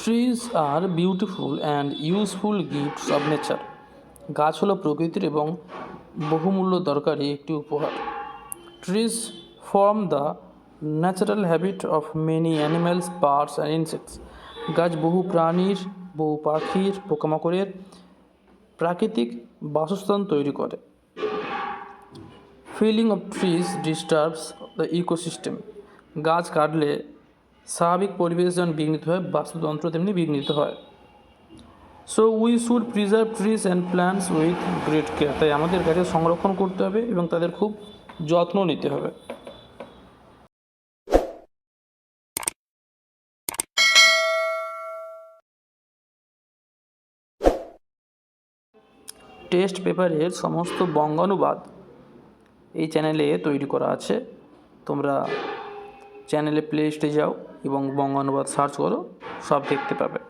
Trees are beautiful and useful gifts of nature গাছ হলো প্রকৃতির এবং বহুমূল্য দরকারি একটি উপহার। Trees form the natural habit of many animals birds and insects গাছ বহু প্রাণীর, বহু পাখির, পোকামাকড়ের প্রাকৃতিক বাসস্থান তৈরি করে। Felling of trees disturbs the ecosystem গাছ কাটলে স্বাভাবিক পরিবেশ যেমন বিঘ্নিত হয়, বাস্তুতন্ত্র তেমনি বিঘ্নিত হয়। So we should preserve trees and plants with great care তাই আমাদের গাছের সংরক্ষণ করতে হবে এবং তাদের খুব যত্ন নিতে হবে। টেস্ট পেপারের সমস্ত বঙ্গানুবাদ এই চ্যানেলে তৈরি করা আছে। তোমরা চ্যানেলে প্লে লিস্টে যাও এবং বঙ্গানুবাদ সার্চ করো সব দেখতে পাবে।